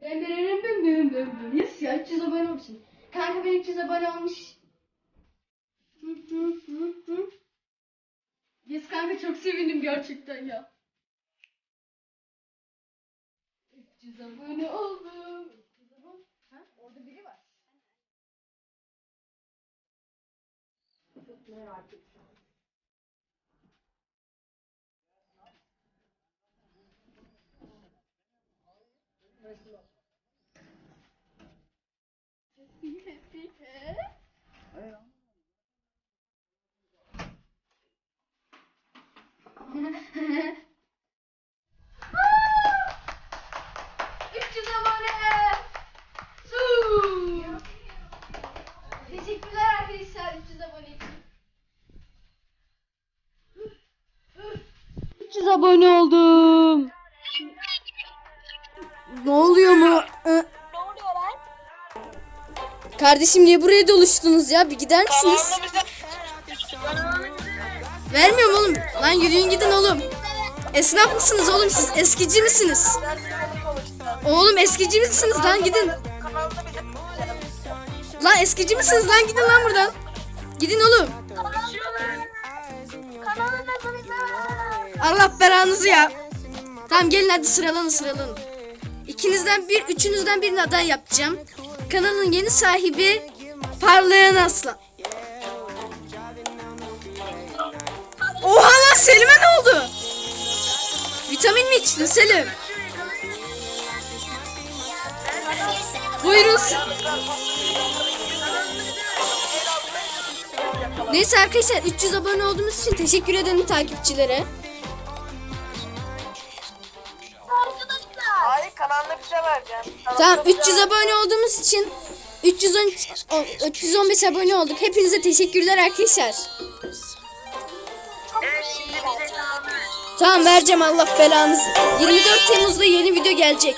Bem bem bem bem bem bem. Yes ya 300 abone olmuşsun. Kanka ben 300 abone olmuş. Yes kanka çok sevindim gerçekten ya. 300 abone oldum. 300 abone. Ha? Orada biri var. Çok merak ettim. Üç yüz abone. Su. Teşekkürler arkadaşlar 300 abone için. 300 abone oldum. Ne oluyor mu? Kardeşim niye buraya doluştunuz ya? Bir gider misiniz? Vermiyorum oğlum. Lan yürüyün gidin oğlum. Esnaf mısınız oğlum siz? Eskici misiniz? Oğlum eskici misiniz lan gidin. Lan eskici misiniz lan gidin lan buradan. Gidin oğlum. Allah belanızı ya. Tamam gelin hadi sıralanın sıralanın. İkinizden bir, üçünüzden birini aday yapacağım. Kanalın yeni sahibi Parlayan Aslan. Oha lan Selim'e ne oldu? Vitamin mi içtin Selim? Buyurun. Neyse arkadaşlar 300 abone olduğumuz için teşekkür ederim takipçilere. Kanalını bize vereceksin. Tamam 300 abone olduğumuz için 310 o- 315 abone olduk. Hepinize teşekkürler arkadaşlar. Evet şimdi bize kanalını Tamam vereceğim Allah belanızı. 24 Temmuz'da yeni video gelecek.